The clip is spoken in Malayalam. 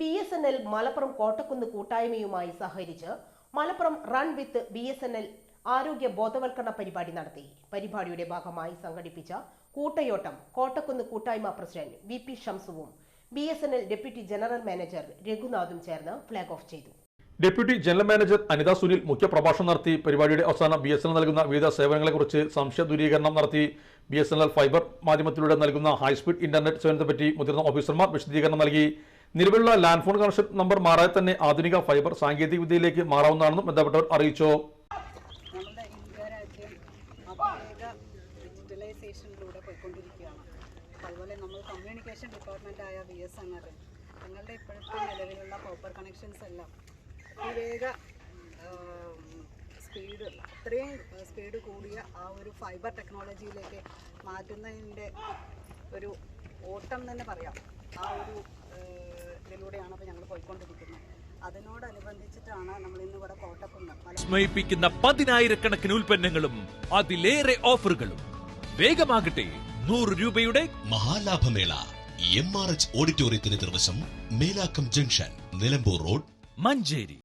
B S N L Malappuram Kottakkunnu കൂട്ടായ്മയുമായി സഹകരിച്ച് Malappuram run with B S N L ആരോഗ്യ ബോധവൽക്കരണ പരിപാടി നടത്തി. പരിപാടിയുടെ ഭാഗമായി സംഘടിപ്പിച്ച കൂട്ടയോട്ടം കോട്ടക്കുന്ന് കൂട്ടായ്മ president V P ഷംസുവും B S N L deputy general manager രഘുനാഥും ചേർന്ന് ഫ്ളാഗ് ഓഫ് ചെയ്തു. Deputy general manager Anitha Sunil മുഖ്യപ്രഭാഷണം നടത്തി. പരിപാടിയുടെ അവസാനം ബി എസ് എൻ എൽ നൽകുന്ന വിവിധ സേവനങ്ങളെക്കുറിച്ച് സംശയ ദൂരീകരണം നടത്തി. B S N L fiber മാധ്യമത്തിലൂടെ നൽകുന്ന ഹൈസ്പീഡ് ഇന്റർനെറ്റ് സേവനത്തെപ്പറ്റി മുതിർന്ന ഓഫീസർമാർ വിശദീകരണം നൽകി. നിലവിലുള്ള ലാൻഡ് ഫോൺ കണക്ഷൻ നമ്പർ മാറാതെ തന്നെ ആധുനിക ഫൈബർ സാങ്കേതിക വിദ്യയിലേക്ക് മാറാവുന്നതാണെന്നും ബന്ധപ്പെട്ടവർ അറിയിച്ചു. ഡിജിറ്റലൈസേഷനിലൂടെ പോയിക്കൊണ്ടിരിക്കുകയാണ്. അതുപോലെ നമ്മൾ കമ്മ്യൂണിക്കേഷൻ ഡിപ്പാർട്ട്മെന്റായ ബി എസ് എൻ എൽ ഞങ്ങളുടെ ഇപ്പോഴത്തെ നിലവിലുള്ള കോപ്പർ കണക്ഷൻസ് എല്ലാം അതിവേഗ സ്പീഡ് അത്രയും സ്പീഡ് കൂടിയ ആ ഒരു ഫൈബർ ടെക്നോളജിയിലേക്ക് മാറ്റുന്നതിന്റെ ഒരു ഓട്ടം തന്നെ പറയാം. ആ ഒരു ഇതിലൂടെയാണ് ഇപ്പോൾ ഞങ്ങൾ പോയിക്കൊണ്ടിരിക്കുന്നത്. അതിനോടനുബന്ധിച്ചിട്ടാണ് നമ്മൾ ഇന്ന് ഇവിടെ കോട്ടക്കുന്ന്. വിസ്മയിപ്പിക്കുന്ന പതിനായിരക്കണക്കിന് ഉൽപ്പന്നങ്ങളും അതിലേറെ ഓഫറുകളും. വേഗമാകട്ടെ നൂറ് രൂപയുടെ മഹാലാഭമേള എം ആർ എച്ച് ഓഡിറ്റോറിയത്തിന് നിർവശം മേലാക്കം ജംഗ്ഷൻ നിലമ്പൂർ റോഡ് മഞ്ചേരി.